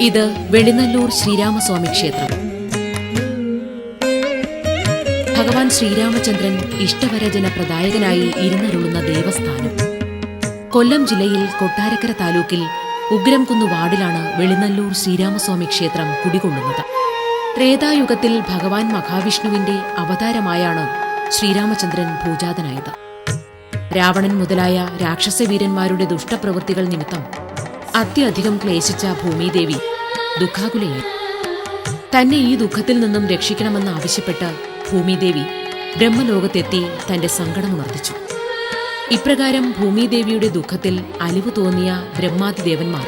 ഇത് വെളിനല്ലൂർ ശ്രീരാമസ്വാമി ക്ഷേത്രം. ഭഗവാൻ ശ്രീരാമചന്ദ്രൻ ഇഷ്ടവരജന പ്രദായകനായി ഇരുന്നരുളുന്ന ദേവസ്ഥാനം. കൊല്ലം ജില്ലയിൽ കൊട്ടാരക്കര താലൂക്കിൽ ഉഗ്രംകുന്ന് വാർഡിലാണ് വെളിനല്ലൂർ ശ്രീരാമസ്വാമി ക്ഷേത്രം കുടികൊള്ളുന്നത്. ത്രേതായുഗത്തിൽ ഭഗവാൻ മഹാവിഷ്ണുവിന്റെ അവതാരമായാണ് ശ്രീരാമചന്ദ്രൻ ഭൂജാതനായത് രാവണൻ മുതലായ രാക്ഷസവീരന്മാരുടെ ദുഷ്ടപ്രവൃത്തികൾ നിമിത്തം അത്യധികം ക്ലേശിച്ച ഭൂമിദേവി ദുഃഖാകുലയായി. തന്നെ ഈ ദുഃഖത്തിൽ നിന്നും രക്ഷിക്കണമെന്ന് ആവശ്യപ്പെട്ട് ഭൂമിദേവി ബ്രഹ്മലോകത്തെത്തി തന്റെ സങ്കടം വർദ്ധിച്ചു. ഇപ്രകാരം ഭൂമിദേവിയുടെ ദുഃഖത്തിൽ അലിവ് തോന്നിയ ബ്രഹ്മാതിദേവന്മാർ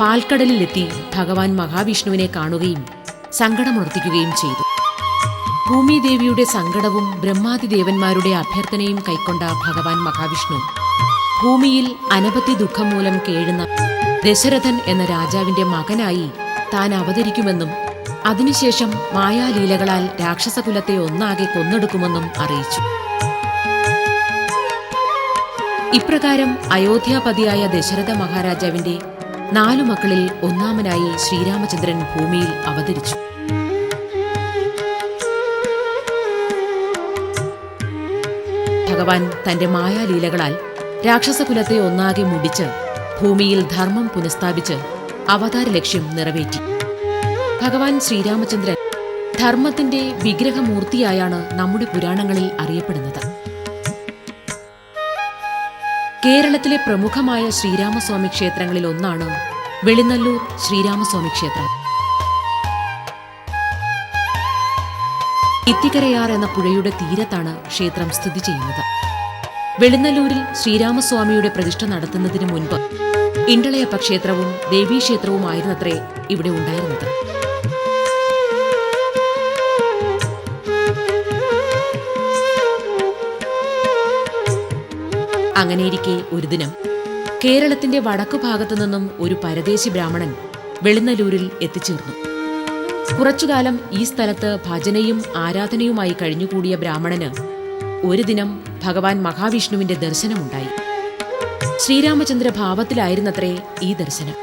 പാൽക്കടലിലെത്തി ഭഗവാൻ മഹാവിഷ്ണുവിനെ കാണുകയും സങ്കടമുണർത്തിക്കുകയും ചെയ്തു. ഭൂമിദേവിയുടെ സങ്കടവും ബ്രഹ്മാതിദേവന്മാരുടെ അഭ്യർത്ഥനയും കൈക്കൊണ്ട ഭഗവാൻ മഹാവിഷ്ണു ഭൂമിയിൽ അനവധി ദുഃഖം മൂലം കേഴുന്ന ദശരഥൻ എന്ന രാജാവിന്റെ മകനായി താൻ അവതരിക്കുമെന്നും അതിനുശേഷം മായാലീലകളാൽ രാക്ഷസകുലത്തെ ഒന്നാകെ കൊന്നെടുക്കുമെന്നും അറിയിച്ചു. ഇപ്രകാരം അയോധ്യാപതിയായ ദശരഥ മഹാരാജാവിന്റെ നാലു മക്കളിൽ ഒന്നാമനായി ശ്രീരാമചന്ദ്രൻ ഭൂമിയിൽ അവതരിച്ചു. ഭഗവാൻ തന്റെ മായാലീലകളാൽ രാക്ഷസകുലത്തെ ഒന്നാകെ മുടിച്ച് ഭൂമിയിൽ ധർമ്മം പുനഃസ്ഥാപിച്ച് അവതാര ലക്ഷ്യം നിറവേറ്റി. ഭഗവാൻ ശ്രീരാമചന്ദ്രൻ ധർമ്മത്തിന്റെ വിഗ്രഹമൂർത്തിയായാണ് നമ്മുടെ പുരാണങ്ങളിൽ അറിയപ്പെടുന്നത്. കേരളത്തിലെ പ്രമുഖമായ ശ്രീരാമസ്വാമി ക്ഷേത്രങ്ങളിൽ ഒന്നാണ് വെളിനല്ലൂർ ശ്രീരാമസ്വാമി ക്ഷേത്രം. ഇത്തിക്കരയാർ എന്ന പുഴയുടെ തീരത്താണ് ക്ഷേത്രം സ്ഥിതി ചെയ്യുന്നത്. വെളിനല്ലൂരിൽ ശ്രീരാമസ്വാമിയുടെ പ്രതിഷ്ഠ നടത്തുന്നതിന് മുൻപ് ഇണ്ടളയപ്പ ക്ഷേത്രവും ദേവീക്ഷേത്രവുമായിരുന്നത്രേ ഇവിടെ ഉണ്ടായിരുന്നത്. അങ്ങനെയിരിക്കെ ഒരു ദിനം കേരളത്തിന്റെ വടക്കു ഭാഗത്തു നിന്നും ഒരു പരദേശി ബ്രാഹ്മണൻ വെളുന്നല്ലൂരിൽ എത്തിച്ചേർന്നു. കുറച്ചുകാലം ഈ സ്ഥലത്ത് ഭജനയും ആരാധനയുമായി കഴിഞ്ഞുകൂടിയ ബ്രാഹ്മണന് ഒരു ദിനം ഭഗവാൻ മഹാവിഷ്ണുവിന്റെ ദർശനമുണ്ടായി. ശ്രീരാമചന്ദ്ര ഭാവത്തിലായിരുന്നത്രേ ഈ ദർശനം.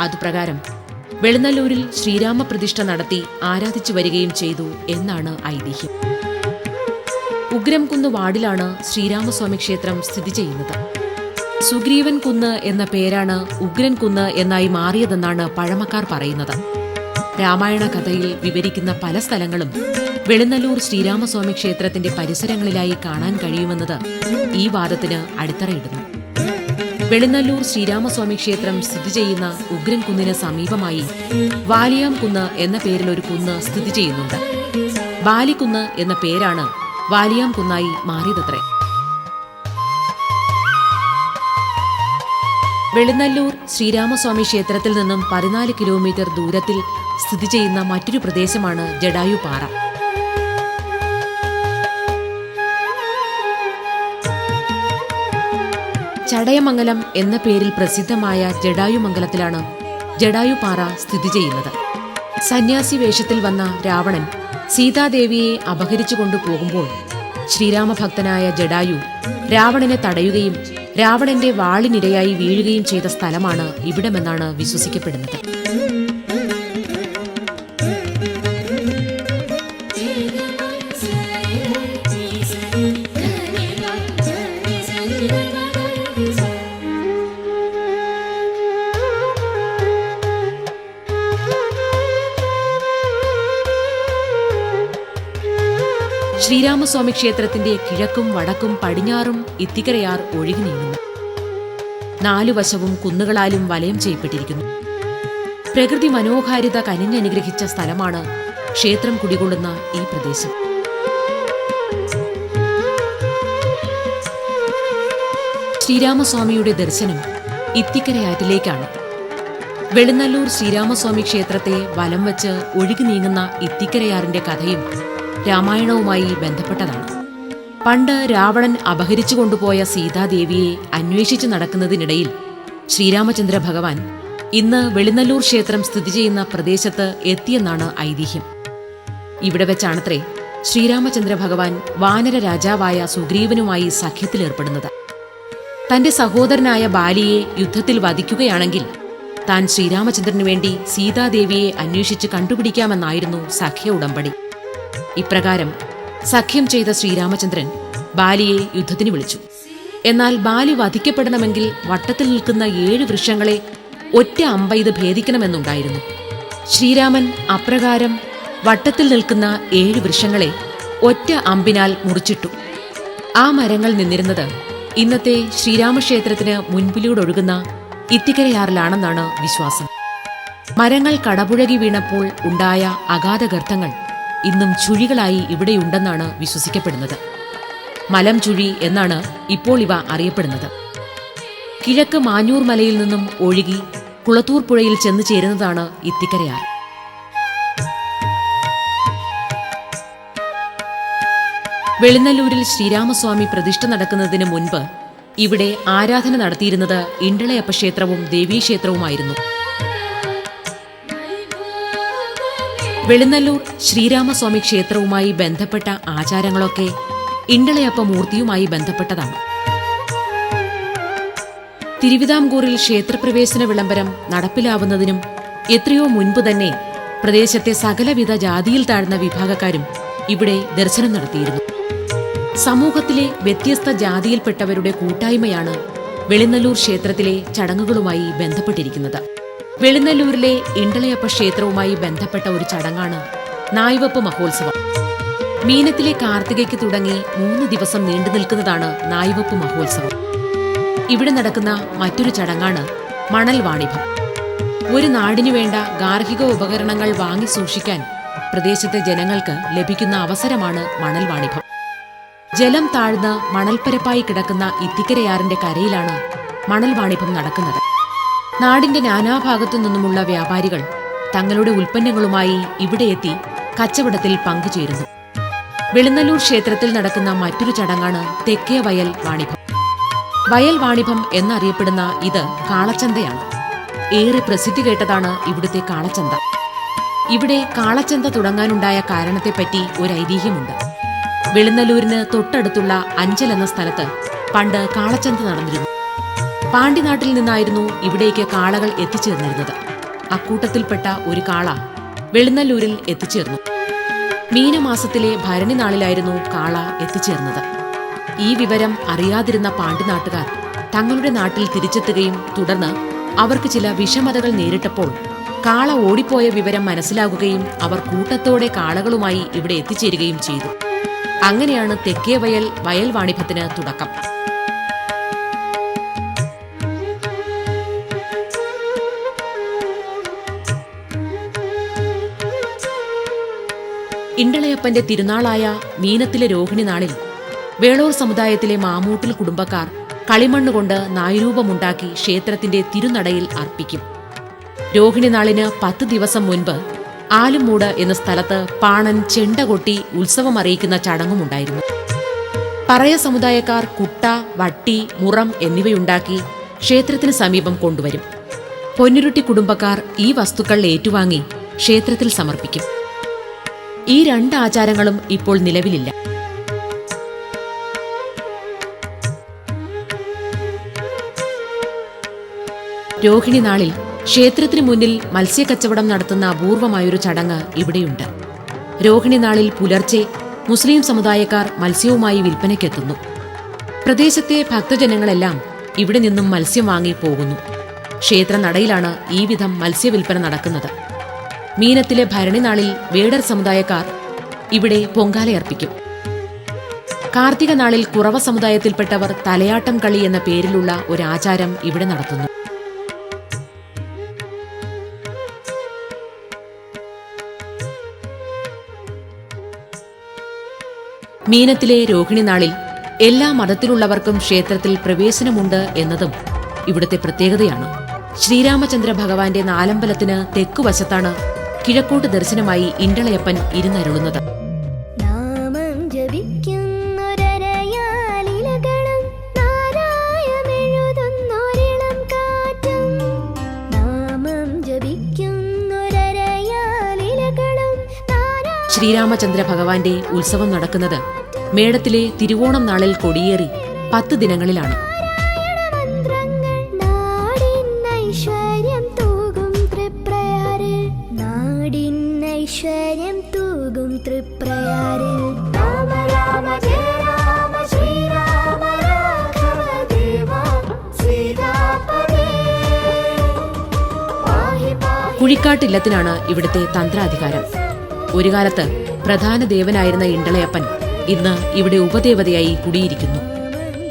അതുപ്രകാരം വെളുന്നല്ലൂരിൽ ശ്രീരാമപ്രതിഷ്ഠ നടത്തി ആരാധിച്ചു വരികയും ചെയ്തു എന്നാണ് ഐതിഹ്യം. ഉഗ്രംകുന്ന് വാർഡിലാണ് ശ്രീരാമസ്വാമി ക്ഷേത്രം സ്ഥിതി ചെയ്യുന്നത്. സുഗ്രീവൻ കുന്ന് എന്ന പേരാണ് ഉഗ്രൻ കുന്ന് എന്നായി മാറിയതെന്നാണ് പഴമക്കാർ പറയുന്നത്. രാമായണ കഥയിൽ വിവരിക്കുന്ന പല സ്ഥലങ്ങളും വെളുന്നല്ലൂർ ശ്രീരാമസ്വാമി ക്ഷേത്രത്തിന്റെ പരിസരങ്ങളിലായി കാണാൻ കഴിയുമെന്നത് ഈ വാദത്തിന് അടിത്തറയിടുന്നു. വെളുന്നല്ലൂർ ശ്രീരാമസ്വാമി ക്ഷേത്രം സ്ഥിതി ചെയ്യുന്ന ഉഗ്രൻ കുന്നിന് സമീപമായി വാലിയാം കുന്ന് എന്ന പേരിൽ ഒരു കുന്ന് സ്ഥിതി ചെയ്യുന്നുണ്ട്. ബാലിക്കുന്ന് എന്ന പേരാണ് വാലിയാം കുന്നായി മാറിയതത്രേ. വെളുന്നല്ലൂർ ശ്രീരാമസ്വാമി ക്ഷേത്രത്തിൽ നിന്നും പതിനാല് കിലോമീറ്റർ ദൂരത്തിൽ സ്ഥിതി ചെയ്യുന്ന മറ്റൊരു പ്രദേശമാണ് ജഡായുപാറ ചടയമംഗലം എന്ന പേരിൽ പ്രസിദ്ധമായ ജഡായുമംഗലത്തിലാണ് ജഡായുപാറ സ്ഥിതി ചെയ്യുന്നത്. സന്യാസി വേഷത്തിൽ വന്ന രാവണൻ സീതാദേവിയെ അപഹരിച്ചു കൊണ്ടുപോകുമ്പോൾ ശ്രീരാമഭക്തനായ ജഡായു രാവണനെ തടയുകയും രാവണന്റെ വാളിനിരയായി വീഴുകയും ചെയ്ത സ്ഥലമാണ് ഇവിടമെന്നാണ് വിശ്വസിക്കപ്പെടുന്നത്. ശ്രീരാമസ്വാമി ക്ഷേത്രത്തിന്റെ കിഴക്കും വടക്കും പടിഞ്ഞാറും ഇത്തിക്കരയാർ ഒഴുകി നീങ്ങുന്നു. നാലു വശവും കുന്നുകളാലും വലയം ചെയ്യപ്പെട്ടിരിക്കുന്നു. പ്രകൃതി മനോഹാരിത കനിഞ്ഞനുഗ്രഹിച്ച സ്ഥലമാണ് ക്ഷേത്രം കുടികൊള്ളുന്ന ഈ പ്രദേശം. ശ്രീരാമസ്വാമിയുടെ ദർശനം ഇത്തിക്കരയാറ്റിലേക്കാണ്. വെളുന്നല്ലൂർ ശ്രീരാമസ്വാമി ക്ഷേത്രത്തെ വലം വച്ച് ഒഴുകി നീങ്ങുന്ന ഇത്തിക്കരയാറിന്റെ കഥയും രാമായണവുമായി ബന്ധപ്പെട്ടതാണ്. പണ്ട് രാവണൻ അപഹരിച്ചു കൊണ്ടുപോയ സീതാദേവിയെ അന്വേഷിച്ചു നടക്കുന്നതിനിടയിൽ ശ്രീരാമചന്ദ്ര ഭഗവാൻ ഇന്ന് വെളിനല്ലൂർ ക്ഷേത്രം സ്ഥിതി ചെയ്യുന്ന പ്രദേശത്ത് എത്തിയെന്നാണ് ഐതിഹ്യം. ഇവിടെ വെച്ചാണത്രേ ശ്രീരാമചന്ദ്ര ഭഗവാൻ വാനര രാജാവായ സുഗ്രീവനുമായി സഖ്യത്തിലേർപ്പെടുന്നത്. തന്റെ സഹോദരനായ ബാലിയെ യുദ്ധത്തിൽ വധിക്കുകയാണെങ്കിൽ താൻ ശ്രീരാമചന്ദ്രനു വേണ്ടി സീതാദേവിയെ അന്വേഷിച്ച് കണ്ടുപിടിക്കാമെന്നായിരുന്നു സഖ്യ ഉടമ്പടി. ഇപ്രകാരം സഖ്യം ചെയ്ത ശ്രീരാമചന്ദ്രൻ ബാലിയെ യുദ്ധത്തിന് വിളിച്ചു. എന്നാൽ ബാലി വധിക്കപ്പെടണമെങ്കിൽ വട്ടത്തിൽ നിൽക്കുന്ന ഏഴ് വൃക്ഷങ്ങളെ ഒറ്റ അമ്പെയ്ത് ഭേദിക്കണമെന്നുണ്ടായിരുന്നു. ശ്രീരാമൻ അപ്രകാരം വട്ടത്തിൽ നിൽക്കുന്ന ഏഴ് വൃക്ഷങ്ങളെ ഒറ്റ അമ്പിനാൽ മുറിച്ചിട്ടു. ആ മരങ്ങൾ നിന്നിരുന്നത് ഇന്നത്തെ ശ്രീരാമക്ഷേത്രത്തിന് മുൻപിലൂടെ ഒഴുകുന്ന ഇത്തിക്കരയാറിലാണെന്നാണ് വിശ്വാസം. മരങ്ങൾ കടപുഴകി വീണപ്പോൾ ഉണ്ടായ അഗാധഗർത്തങ്ങൾ ഇന്നും ചുഴികളായി ഇവിടെയുണ്ടെന്നാണ് വിശ്വസിക്കപ്പെടുന്നത്. മലം ചുഴി എന്നാണ് ഇപ്പോൾ ഇവ അറിയപ്പെടുന്നത്. കിഴക്ക് മാഞ്ഞൂർ മലയിൽ നിന്നും ഒഴുകി കുളത്തൂർ പുഴയിൽ ചെന്ന് ചേരുന്നതാണ് ഇത്തിക്കരയാർ. വെളിനല്ലൂരിൽ ശ്രീരാമസ്വാമി പ്രതിഷ്ഠ നടക്കുന്നതിന് മുൻപ് ഇവിടെ ആരാധന നടത്തിയിരുന്നത് ഇണ്ടളയപ്പ ക്ഷേത്രവും ദേവീക്ഷേത്രവുമായിരുന്നു. വെളിനല്ലൂർ ശ്രീരാമസ്വാമി ക്ഷേത്രവുമായി ബന്ധപ്പെട്ട ആചാരങ്ങളൊക്കെ ഇണ്ടളയപ്പ മൂർത്തിയുമായി ബന്ധപ്പെട്ടതാണ്. തിരുവിതാംകൂറിൽ ക്ഷേത്രപ്രവേശന വിളംബരം നടപ്പിലാവുന്നതിനും എത്രയോ മുൻപ് തന്നെ പ്രദേശത്തെ സകലവിധ ജാതിയിൽ താഴ്ന്ന വിഭാഗക്കാരും ഇവിടെ ദർശനം നടത്തിയിരുന്നു. സമൂഹത്തിലെ വ്യത്യസ്ത ജാതിയിൽപ്പെട്ടവരുടെ കൂട്ടായ്മയാണ് വെളിനല്ലൂർ ക്ഷേത്രത്തിലെ ചടങ്ങുകളുമായി ബന്ധപ്പെട്ടിരിക്കുന്നത്. വെളിനല്ലൂരിലെ ഇണ്ടളയപ്പ ക്ഷേത്രവുമായി ബന്ധപ്പെട്ട ഒരു ചടങ്ങാണ് നായ്വപ്പ് മഹോത്സവം. മീനത്തിലെ കാർത്തികയ്ക്ക് തുടങ്ങി മൂന്ന് ദിവസം നീണ്ടു നിൽക്കുന്നതാണ് നായ്വപ്പ് മഹോത്സവം. ഇവിടെ നടക്കുന്ന മറ്റൊരു ചടങ്ങാണ് മണൽ വാണിഭം. ഒരു നാടിനു വേണ്ട ഗാർഹിക ഉപകരണങ്ങൾ വാങ്ങി സൂക്ഷിക്കാൻ പ്രദേശത്തെ ജനങ്ങൾക്ക് ലഭിക്കുന്ന അവസരമാണ് മണൽ വാണിഭം. ജലം താഴ്ന്ന് മണൽപ്പരപ്പായി കിടക്കുന്ന ഇത്തിക്കരയാറിന്റെ കരയിലാണ് മണൽ വാണിഭം നടക്കുന്നത്. നാടിന്റെ നാനാഭാഗത്തു നിന്നുമുള്ള വ്യാപാരികൾ തങ്ങളുടെ ഉൽപ്പന്നങ്ങളുമായി ഇവിടെ എത്തി കച്ചവടത്തിൽ പങ്കുചേരുന്നു. വെളുന്നല്ലൂർ ക്ഷേത്രത്തിൽ നടക്കുന്ന മറ്റൊരു ചടങ്ങാണ് തെക്കേ വയൽ വാണിഭം. വയൽ വാണിഭം എന്നറിയപ്പെടുന്ന ഇത് കാളച്ചന്തയാണ്. ഏറെ പ്രസിദ്ധി കേട്ടതാണ് ഇവിടുത്തെ കാളച്ചന്ത. ഇവിടെ കാളച്ചന്ത തുടങ്ങാനുണ്ടായ കാരണത്തെപ്പറ്റി ഒരു ഐതിഹ്യമുണ്ട് വെളുന്നല്ലൂരിന് തൊട്ടടുത്തുള്ള അഞ്ചൽ എന്ന സ്ഥലത്ത് പണ്ട് കാളച്ചന്ത നടന്നിരുന്നു. പാണ്ഡ്യനാട്ടിൽ നിന്നായിരുന്നു ഇവിടേക്ക് കാളകൾ എത്തിച്ചേർന്നിരുന്നത്. അക്കൂട്ടത്തിൽപ്പെട്ട ഒരു കാള വെളുന്നല്ലൂരിൽ എത്തിച്ചേർന്നു. മീനമാസത്തിലെ ഭരണി നാളിലായിരുന്നു കാള എത്തിച്ചേർന്നത്. ഈ വിവരം അറിയാതിരുന്ന പാണ്ഡ്യനാട്ടുകാർ തങ്ങളുടെ നാട്ടിൽ തിരിച്ചെത്തുകയും തുടർന്ന് അവർക്ക് ചില വിഷമതകൾ നേരിട്ടപ്പോൾ കാള ഓടിപ്പോയ വിവരം മനസ്സിലാകുകയും അവർ കൂട്ടത്തോടെ കാളകളുമായി ഇവിടെ എത്തിച്ചേരുകയും ചെയ്തു. അങ്ങനെയാണ് തെക്കേ വയൽ വയൽ വാണിഭത്തിന് തുടക്കം. ഇണ്ടളയപ്പന്റെ തിരുനാളായ മീനത്തിലെ രോഹിണി നാളിൽ വേളൂർ സമുദായത്തിലെ മാമൂട്ടിൽ കുടുംബക്കാർ കളിമണ്ണ് കൊണ്ട് നായരൂപമുണ്ടാക്കി ക്ഷേത്രത്തിന്റെ തിരുനടയിൽ അർപ്പിക്കും. രോഹിണി നാളിന് പത്ത് ദിവസം മുൻപ് ആലുമൂട് എന്ന സ്ഥലത്ത് പാണൻ ചെണ്ട കൊട്ടി ഉത്സവം അറിയിക്കുന്ന ചടങ്ങുമുണ്ടായിരുന്നു. പറയ സമുദായക്കാർ കുട്ട വട്ടി മുറം എന്നിവയുണ്ടാക്കി ക്ഷേത്രത്തിന് സമീപം കൊണ്ടുവരും. പൊന്നുരുട്ടി കുടുംബക്കാർ ഈ വസ്തുക്കൾ ഏറ്റുവാങ്ങി ക്ഷേത്രത്തിൽ സമർപ്പിക്കും. ഈ രണ്ട് ആചാരങ്ങളും ഇപ്പോൾ നിലവിലില്ല. രോഹിണി നാളിൽ ക്ഷേത്രത്തിന് മുന്നിൽ മത്സ്യക്കച്ചവടം നടത്തുന്ന അപൂർവമായൊരു ചടങ്ങ് ഇവിടെയുണ്ട്. രോഹിണി നാളിൽ പുലർച്ചെ മുസ്ലിം സമുദായക്കാർ മത്സ്യവുമായി വിൽപ്പനയ്ക്കെത്തുന്നു. പ്രദേശത്തെ ഭക്തജനങ്ങളെല്ലാം ഇവിടെ നിന്നും മത്സ്യം വാങ്ങി പോകുന്നു. ക്ഷേത്രനടയിലാണ് ഈ വിധം മത്സ്യവിൽപ്പന നടക്കുന്നത്. മീനത്തിലെ ഭരണി നാളിൽ വേടർ സമുദായക്കാർ ഇവിടെ പൊങ്കാലയർപ്പിക്കും കാർത്തിക നാളിൽ കുറവ സമുദായത്തിൽപ്പെട്ടവർ തലയാട്ടം കളി എന്ന പേരിലുള്ള ഒരു ആചാരം ഇവിടെ നടത്തുന്നു. മീനത്തിലെ രോഹിണി നാളിൽ എല്ലാ മതത്തിലുള്ളവർക്കും ക്ഷേത്രത്തിൽ പ്രവേശനമുണ്ട് എന്നതും ഇവിടുത്തെ പ്രത്യേകതയാണ്. ശ്രീരാമചന്ദ്ര ഭഗവാന്റെ നാലമ്പലത്തിന് തെക്കുവശത്താണ് കിഴക്കോട്ട് ദർശനമായി ഇണ്ടളയപ്പൻ ഇരുന്നരുളുന്നത്. നാമം ജപിക്കുന്നൊരരയാലിലകളും നാരായമെഴുതുന്നൊരിളം കാറ്റും നാമം ശ്രീരാമചന്ദ്ര ഭഗവാന്റെ ഉത്സവം നടക്കുന്നത് മേടത്തിലെ തിരുവോണം നാളിൽ കൊടിയേറി പത്ത് ദിനങ്ങളിലാണ്. കുഴിക്കാട്ടില്ലത്തിനാണ് ഇവിടുത്തെ തന്ത്രാധികാരം. ഒരു കാലത്ത് പ്രധാന ദേവനായിരുന്ന ഇണ്ടളയപ്പൻ ഇന്ന് ഇവിടെ ഉപദേവതയായി കുടിയിരിക്കുന്നു.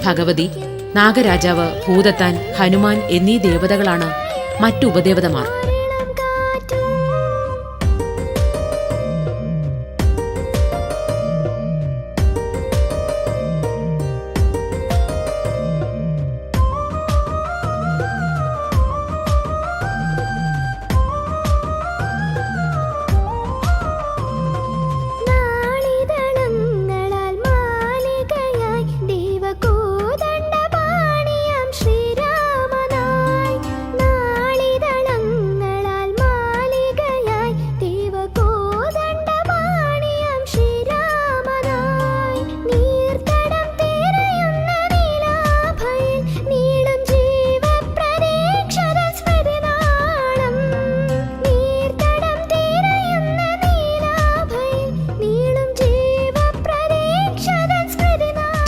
ഭഗവതി നാഗരാജാവ് ഭൂതത്താൻ ഹനുമാൻ എന്നീ ദേവതകളാണ് മറ്റു ഉപദേവതമാർ.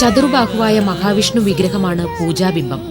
ചതുർബാഹുവായ മഹാവിഷ്ണു വിഗ്രഹമാണ് പൂജാബിംബം.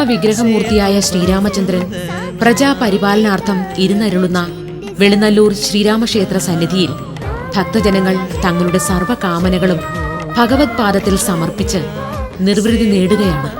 ധർമ്മവിഗ്രഹമൂർത്തിയായ ശ്രീരാമചന്ദ്രൻ പ്രജാപരിപാലനാർത്ഥം ഇരുന്നരുളുന്ന വെളുന്നല്ലൂർ ശ്രീരാമക്ഷേത്ര സന്നിധിയിൽ ഭക്തജനങ്ങൾ തങ്ങളുടെ സർവകാമനകളും ഭഗവത് പാദത്തിൽ സമർപ്പിച്ച് നിർവൃതി നേടുകയാണ്.